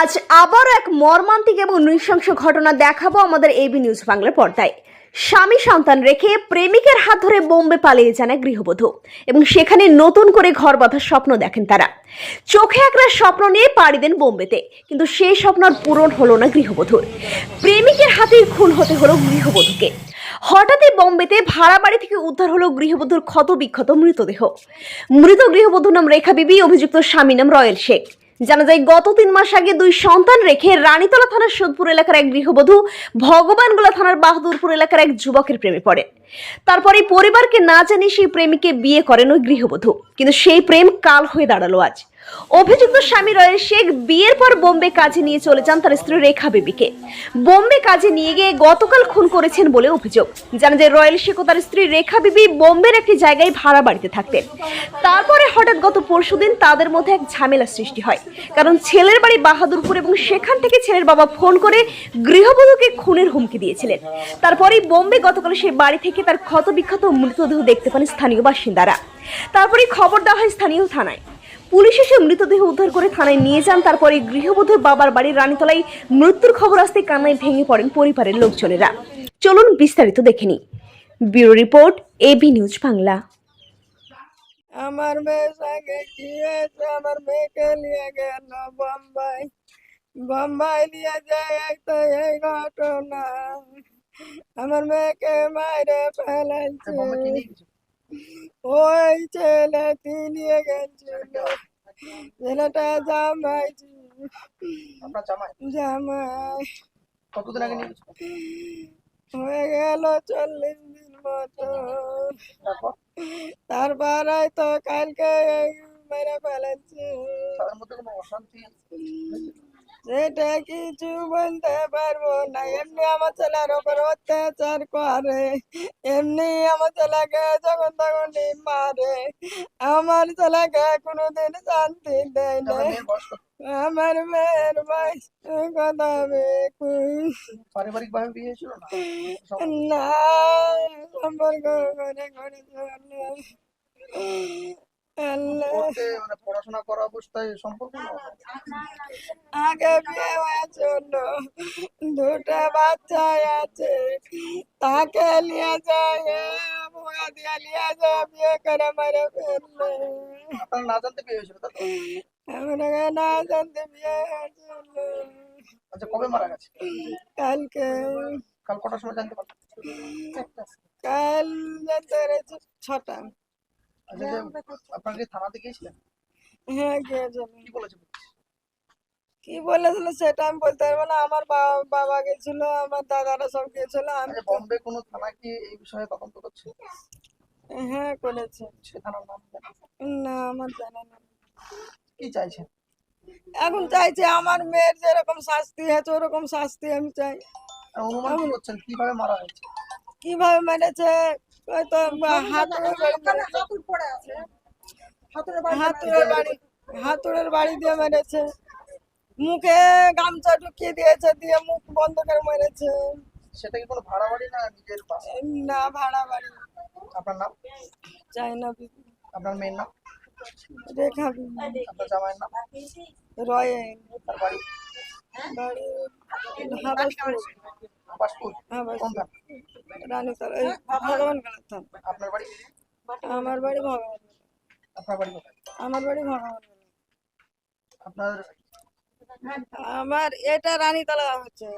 আজ আবার এক মর্মান্তিক এবং নৃশংস ঘটনা দেখাবো আমাদের এবি নিউজ বাংলার পর্দায়। স্বামী সন্তান রেখে প্রেমিকের হাত ধরে বোম্বে পালিয়ে যান এক গৃহবধূ এবং সেখানে নতুন করে ঘর বাঁধার স্বপ্ন দেখেন তারা। চোখে একরা স্বপ্ন নিয়ে পাড়ি দেন বোম্বেতে, কিন্তু সেই স্বপ্ন আর পূরণ হলো না গৃহবধূর। প্রেমিকের হাতেই খুন হতে হলো গৃহবধূকে। হঠাৎই বোম্বেতে ভাড়া বাড়ি থেকে উদ্ধার হলো গৃহবধূর ক্ষত বিক্ষত মৃতদেহ। মৃত গৃহবধূর নাম রেখা বিবি, অভিযুক্ত স্বামী নাম রয়েল শেখ। জানা যায়, গত তিন মাস আগে দুই সন্তান রেখে রানীতলা থানার সোদপুর এলাকার এক গৃহবধূ ভগবানগোলা থানার বাহাদুরপুর এলাকার এক যুবকের প্রেমে পড়ে। তারপরে পরিবারকে না জানিয়ে সেই প্রেমিকে বিয়ে করেন ওই গৃহবধূ। কিন্তু সেই প্রেম কাল হয়ে দাঁড়াল আজ। অভিযুক্ত স্বামী রয়েল শেখ বিয়ের পর বোম্বে কাজে নিয়ে চলে যান তার স্ত্রী রেখা বিবিকে। বোম্বে কাজে নিয়ে গিয়ে গতকাল খুন করেছেন বলে অভিযোগ। জানা যায় রয়েল শেখ ও তার স্ত্রী রেখা বিবি বোম্বের একটি জায়গায় ভাড়া বাড়িতে থাকতেন। তারপরে হঠাৎ গত পরশুদিন তাদের মধ্যে এক ঝামেলা সৃষ্টি হয়। কারণ ছেলের বাড়ি বাহাদুরপুর এবং সেখান থেকে ছেলের বাবা ফোন করে গৃহবধূকে খুনের হুমকি দিয়েছিলেন। তারপরেই বোম্বে গতকাল সেই বাড়ি থেকে তার ক্ষতবিক্ষত মৃতদেহ দেখতে পান স্থানীয় বাসিন্দারা। তারপরেই খবর দেওয়া হয় স্থানীয় থানায়। পুলিশ এসে মৃতদেহ উদ্ধার করে থানায় নিয়ে যান। তারপরে গৃহবধূর বাবার বাড়ির রানীতলায় মৃত্যুর খবর আসতে কান্নায় ভেঙে পড়েন পরিবারের লোকজনেরা। চলুন বিস্তারিত দেখে নিই। Bureau report AB news Bangla. আমার মেয়ের সঙ্গে কি হয়েছে আমার মেয়েকে নিয়ে গেল বোম্বাই। বোম্বাই নিয়ে যায় তো এই ঘটনা। আমার মেয়েকে মারে ফেলাইছে ওই ছেলেটি নিয়ে গেছিল। ছেলেটা জামাই জামাই? কতদিন আগে হয়ে গেল চল্লিশ দিন মতো। তারপর? তো কালকে মেরে ফেলেছে। অশান্তি? সেটা কিছু বলতে পারব না। এমনি আমার ছেলের ওপর অত্যাচার করে। এমনি আমার ছেলেকে যখন তখন মারে। আমার ছেলেকে কোনোদিন শান্তি দেয় না। আপনার মেয়ের বয়স কত? আমার মেয়ের বয়স কথা পারিবারিক ভাবে বিয়ে ছিল না? সম্পর্ক করে করে মানে পড়াশোনা করা অবস্থায় সম্পর্ক আগে বিয়ে হয়েছিল দুটা বাচ্চা আছে তাকে নিয়ে যায় বুয়া দিয়ে নিয়ে যায় বিয়ে করে মেরে ফেললে। আপনার না জানতে বিয়ে হয়েছিল তো? আমরা না জানতে বিয়ে হয়েছিল? আচ্ছা কবে মারা গেছে? কালকে। কাল কটার সময় জানতে পারলেন? কাল জানতে পেরেছি ছটা। আচ্ছা কি থানাতে গিয়েছিলেন? হ্যাঁ কি বলেছে পুলিশ? কি বলেছিল সেটা আমি বলতে পারব না। আমার বাবা বাবা গেছিল আমার দাদারা সব গেছিল আমি আচ্ছা বম্বে কোনো থানা কি এই বিষয়ে তদন্ত করছে? হ্যাঁ করেছে। সে থানার নাম না আমার জানা না কি চাইছেন? এখন চাইছে আমার মেয়ের যেরকম শাস্তি হয়েছে ওরকম শাস্তি আমি চাই। অনুমান করছেন? কীভাবে মারা হয়েছে? কীভাবে মেরেছে? হয়তো হাতুড়ে হাতুড়ের বাড়ি হাতুড়ের বাড়ি দিয়ে মেরেছে। মুখে গামছা ঢুকিয়ে দিয়েছে দিয়ে মুখ বন্ধ করে মেরেছে। সেটা কি কোনো ভাড়া বাড়ি না নিজের বাসা? না ভাড়া বাড়ি। আপনার নাম? চাই না বিবি। আপনার মেয়ের নাম? রেখা বিবি। আপনার জামাইয়ের নাম? রয়েন তার বাড়ি? হাবাসপুর। হাবাসপুর। রানীতলা এই ভগবান থাম আপনার বাড়ি আমার বাড়ি ভগবান আপনার বাড়ি আমার বাড়ি ভগবান আপনার আমার এটা রানীতলা হচ্ছে।